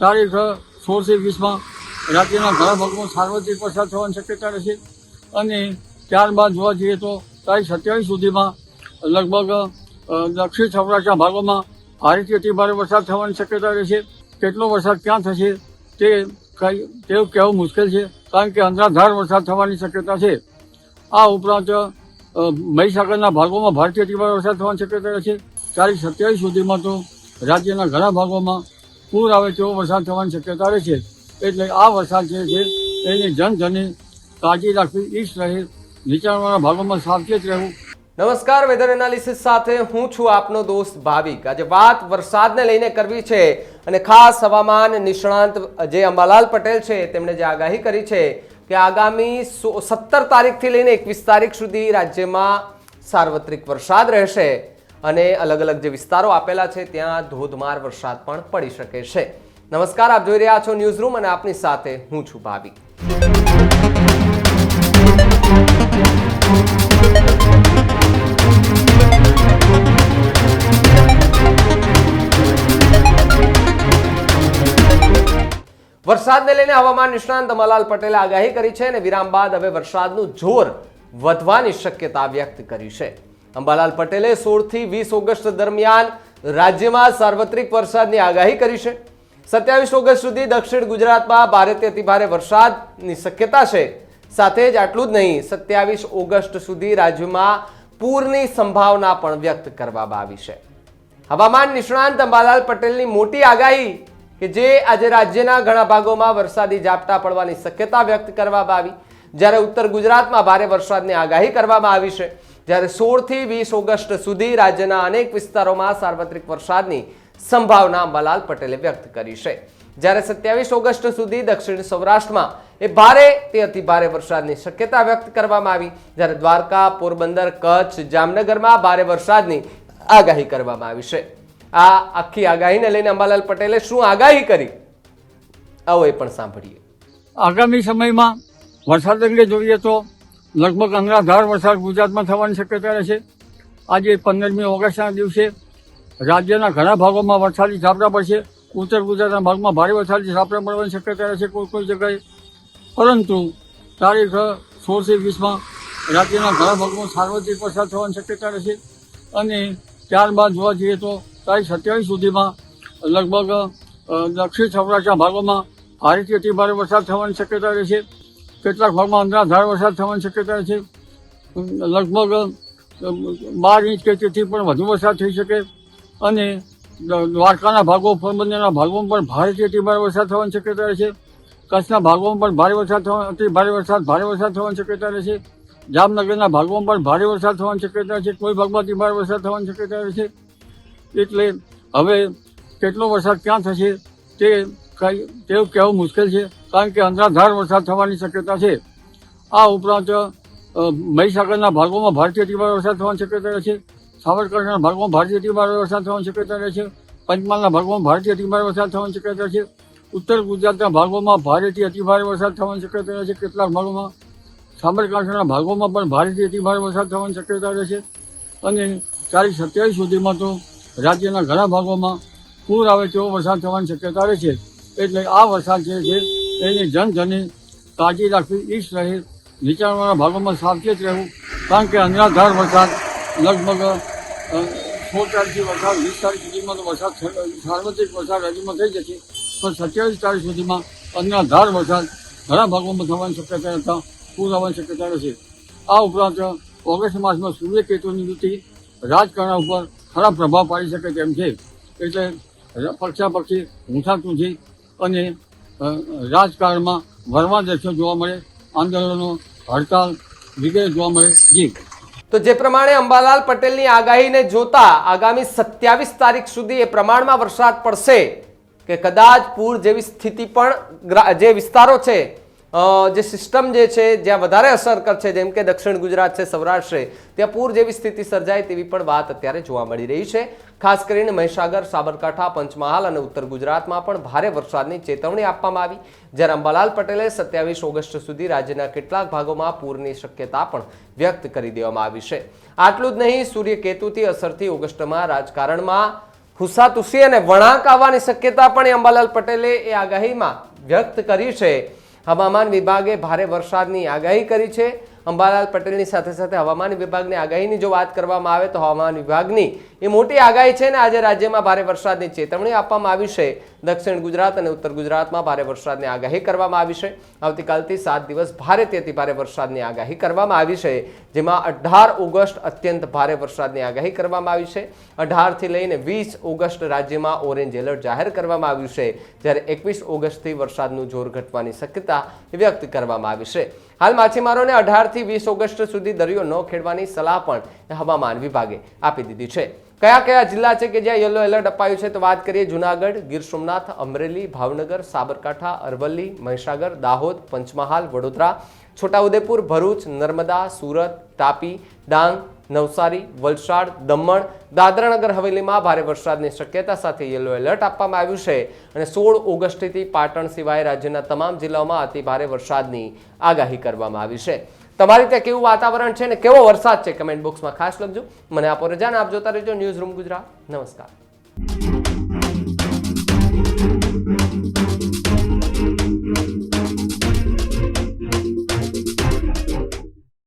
તારીખ સોળથી વીસમાં રાજ્યના ઘણા ભાગમાં સાર્વત્રિક વરસાદ થવાની શક્યતા રહેશે. અને ત્યારબાદ જોવા જઈએ તો તારીખ સત્યાવીસ સુધીમાં લગભગ દક્ષિણ સૌરાષ્ટ્રના ભાગોમાં ભારેથી અતિ ભારે વરસાદ થવાની શક્યતા રહેશે. કેટલો વરસાદ ક્યાં થશે તે કઈ, તેવું કહેવું મુશ્કેલ છે, કારણ કે અંધાધાર વરસાદ થવાની શક્યતા છે. આ ઉપરાંત મહીસાગરના ભાગોમાં ભારેથી અતિ ભારે વરસાદ થવાની શક્યતા રહેશે. તારીખ સત્યાવીસ સુધીમાં તો રાજ્યના ઘણા ભાગોમાં પૂર આવે તેવો વરસાદ થવાની શક્યતા રહે છે. એટલે આ વરસાદ જે છે, એની જનધનની કાળજી રાખવી ઈશ રહે નીચાણવાળા ભાગોમાં સાવચેત રહેવું. નમસ્કાર, વેધર એનાલિસિસ સાથે હું છું આપનો દોસ્ત ભાવિક. આજે વાત વરસાદને લઈને કરવી છે અને ખાસ હવામાન નિષ્ણાંત જે અંબાલાલ પટેલ છે, તેમણે જે આગાહી કરી છે કે આગામી સત્તર તારીખથી લઈને એકવીસ તારીખ સુધી રાજ્યમાં સાર્વત્રિક વરસાદ રહેશે. અને અલગ અલગ જે વિસ્તારો આપેલા છે, ત્યાં ધોધમાર વરસાદ પણ પડી શકે છે. નમસ્કાર, આપ જોઈ રહ્યા છો ન્યૂઝ રૂમ અને આપની સાથે હું છું ભાવિક. વરસાદને લઈને હવામાન નિષ્ણાંત અમલાલ પટેલે આગાહી કરી છે અને વિરામ બાદ હવે વરસાદનું જોર વધવાની શક્યતા વ્યક્ત કરી છે. અંબાલાલ પટેલે સોળથી વીસ ઓગસ્ટ દરમિયાન રાજ્યમાં સાર્વત્રિક વરસાદની આગાહી કરી છે. સત્યાવીસ ઓગસ્ટ સુધી દક્ષિણ ગુજરાતમાં ભારેથી અતિભારે વરસાદની શક્યતા છે. સાથે જ આટલું જ નહીં, સત્યાવીસ ઓગસ્ટ સુધી રાજ્યમાં પૂરની સંભાવના પણ વ્યક્ત કરવામાં આવી છે. હવામાન નિષ્ણાંત અંબાલાલ પટેલની મોટી આગાહી કે જે આજે રાજ્યના ઘણા ભાગોમાં વરસાદી ઝાપટા પડવાની શક્યતા વ્યક્ત કરવામાં આવી. જ્યારે ઉત્તર ગુજરાતમાં ભારે વરસાદની આગાહી કરવામાં આવી છે. જ્યારે સોળથી વીસ ઓગસ્ટ સુધી રાજ્યના અનેક વિસ્તારોમાં સાર્વત્રિક વરસાદની સંભાવના અંબાલાલ પટેલે વ્યક્ત કરી છે. જ્યારે સત્યાવીસ ઓગસ્ટ સુધી દક્ષિણ સૌરાષ્ટ્રમાં એ ભારે તે અતિ ભારે વરસાદની શક્યતા વ્યક્ત કરવામાં આવી. જ્યારે દ્વારકા, પોરબંદર, કચ્છ, જામનગરમાં ભારે વરસાદની આગાહી કરવામાં આવી છે. આ આખી આગાહીને લઈને અંબાલાલ પટેલે શું આગાહી કરી? આવો એ પણ સાંભળીએ. આગામી સમયમાં વરસાદ અંગે જોઈએ તો લગભગ અનરાધાર વરસાદ ગુજરાતમાં થવાની શક્યતા રહેશે આજે પંદરમી ઓગસ્ટના દિવસે રાજ્યના ઘણા ભાગોમાં વરસાદી ઝાપટા પડશે. ઉત્તર ગુજરાતના ભાગમાં ભારે વરસાદી ઝાપટા પડવાની શક્યતા રહેશે કોઈ કોઈ જગ્યાએ. પરંતુ તારીખ સોળથી વીસમાં રાજ્યના ઘણા ભાગમાં સાર્વત્રિક વરસાદ થવાની શક્યતા રહેશે અને ત્યારબાદ જોવા જઈએ તો તારીખ સત્યાવીસ સુધીમાં લગભગ દક્ષિણ સૌરાષ્ટ્રના ભાગોમાં ભારેથી અતિ ભારે વરસાદ થવાની શક્યતા રહેશે કેટલાક ભાગમાં અંધાધાર વરસાદ થવાની શક્યતા છે. લગભગ બાર ઇંચ કે તેથી પણ વધુ વરસાદ થઈ શકે. અને દ્વારકાના ભાગો પોરબંદરના ભાગોમાં પણ ભારેથી અતિ ભારે વરસાદ થવાની શક્યતા રહેશે કચ્છના ભાગોમાં પણ ભારે વરસાદ થવા, અતિ ભારે વરસાદ ભારે વરસાદ થવાની શક્યતા રહેશે જામનગરના ભાગોમાં પણ ભારે વરસાદ થવાની શક્યતા છે. કોઈ ભાગમાં અતિ ભારે વરસાદ થવાની શક્યતા રહેશે એટલે હવે કેટલો વરસાદ ક્યાં થશે તે કઈ તેવું કહેવું મુશ્કેલ છે, કારણ કે અંધાધાર વરસાદ થવાની શક્યતા છે. આ ઉપરાંત મહીસાગરના ભાગોમાં ભારતીય અતિભારે વરસાદ થવાની શક્યતા રહે છે. સાબરકાંઠાના ભાગોમાં ભારતીય અતિભારે વરસાદ થવાની શક્યતા રહે છે. પંચમહાલના ભાગોમાં ભારતીય અતિભારે વરસાદ થવાની શક્યતા છે. ઉત્તર ગુજરાતના ભાગોમાં ભારેથી અતિભારે વરસાદ થવાની શક્યતા રહે છે કેટલાક ભાગોમાં. સાબરકાંઠાના ભાગોમાં પણ ભારેથી અતિભારે વરસાદ થવાની શક્યતા રહે છે. અને તારીખ સત્યાવીસ સુધીમાં તો રાજ્યના ઘણા ભાગોમાં પૂર આવે તેવો વરસાદ થવાની શક્યતા રહે છે. એટલે આ વરસાદ જે છે, એની જનધની કાળજી રાખવી ઈષ્ટ રહે નીચાણવાળા ભાગોમાં સાવચેત રહેવું, કારણ કે અનરાધાર વરસાદ, લગભગ સોળ તારીખથી વરસાદ, વીસ તારીખ સુધીમાં તો વરસાદ સાર્વત્રિક વરસાદ રાજ્યમાં થઈ જશે, પણ સત્યાવીસ તારીખ સુધીમાં અનરાધાર વરસાદ ઘણા ભાગોમાં થવાની શક્યતા હતા પૂર આવવાની શક્યતા રહેશે. આ ઉપરાંત, ઓગસ્ટ માસમાં સૂર્યકેતુની વૃત્તિ રાજકારણ ઉપર ખરાબ પ્રભાવ પાડી શકે તેમ છે. એટલે પક્ષાપક્ષી હિંસાતુથી અને રાજકારણમાં વરવા દ્રશ્યો જોવા મળે આંદોલનો હડતાલ વગેરે જોવા મળે. જી. તો જે પ્રમાણે અંબાલાલ પટેલની આગાહીને જોતા આગામી સત્યાવીસ તારીખ સુધી એ પ્રમાણમાં વરસાદ પડશે કે કદાચ પૂર જેવી સ્થિતિ પણ જે વિસ્તારો છે જે સિસ્ટમ જે છે, જ્યાં વધારે અસર કરશે, જેમ કે દક્ષિણ ગુજરાત છે, સૌરાષ્ટ્ર છે, ત્યાં પૂર જેવી સ્થિતિ સર્જાય તેવી પણ વાત અત્યારે જોવા મળી રહી છે. ખાસ કરીને મહીસાગર, સાબરકાંઠા, પંચમહાલ અને ઉત્તર ગુજરાતમાં પણ ભારે વરસાદની ચેતવણી આપવામાં આવી. જ્યારે અંબાલાલ પટેલે સત્યાવીસ ઓગસ્ટ સુધી રાજ્યના કેટલાક ભાગોમાં પૂરની શક્યતા પણ વ્યક્ત કરી દેવામાં આવી છે. આટલું જ નહીં સૂર્યકેતુથી અસરથી ઓગસ્ટમાં રાજકારણમાં હુસાતુસી અને વળાંક આવવાની શક્યતા પણ અંબાલાલ પટેલે એ આગાહીમાં વ્યક્ત કરી છે. હવામાન વિભાગે ભારે વરસાદની આગાહી કરી છે. અંબાલાલ પટેલની સાથે સાથે હવામાન વિભાગની આગાહીની જો વાત કરવામાં આવે તો હવામાન વિભાગની એ મોટી આગાહી છે ને આજે રાજ્યમાં ભારે વરસાદની ચેતવણી આપવામાં આવી છે. દક્ષિણ ગુજરાત અને ઉત્તર ગુજરાતમાં ભારે વરસાદની આગાહી કરવામાં આવી છે. આવતીકાલથી સાત દિવસ ભારે તેથી ભારે વરસાદની આગાહી કરવામાં આવી છે. જેમાં અઢાર ઓગસ્ટ અત્યંત ભારે વરસાદની આગાહી કરવામાં આવી છે. અઢારથી લઈને વીસ ઓગસ્ટ રાજ્યમાં ઓરેન્જ એલર્ટ જાહેર કરવામાં આવ્યું છે. જ્યારે એકવીસ ઓગસ્ટથી વરસાદનું જોર ઘટવાની શક્યતા વ્યક્ત કરવામાં આવી છે. હાલ માછીમારોને અઢારથી વીસ ઓગસ્ટ સુધી દરિયો ન ખેડવાની સલાહ પણ હવામાન વિભાગે આપી દીધી છે. કયા કયા જિલ્લા છે કે જ્યાં યલો એલર્ટ અપાયું છે તો વાત કરીએ જુનાગઢ, ગીર સોમનાથ, અમરેલી, ભાવનગર, સાબરકાંઠા, અરવલ્લી, મહીસાગર, દાહોદ, પંચમહાલ, વડોદરા, છોટાઉદેપુર, ભરૂચ, નર્મદા, સુરત, તાપી, ડાંગ નવસારી, વલસાડ, દમણ, દાદરાનગર હવેલીમાં ભારે વરસાદની શક્યતા સાથે યલો એલર્ટ આપવામાં આવ્યું છે અને સોળ ઓગસ્ટથી પાટણ સિવાય રાજ્યના તમામ જિલ્લાઓમાં અતિ ભારે વરસાદની આગાહી કરવામાં આવી છે. તમારી ત્યાં કેવું વાતાવરણ છે ને કેવો વરસાદ છે? કમેન્ટ બોક્સમાં ખાસ લખજો. મને આપો રજાને આપ જોતા રહેજો. News room Gujarat. નમસ્કાર.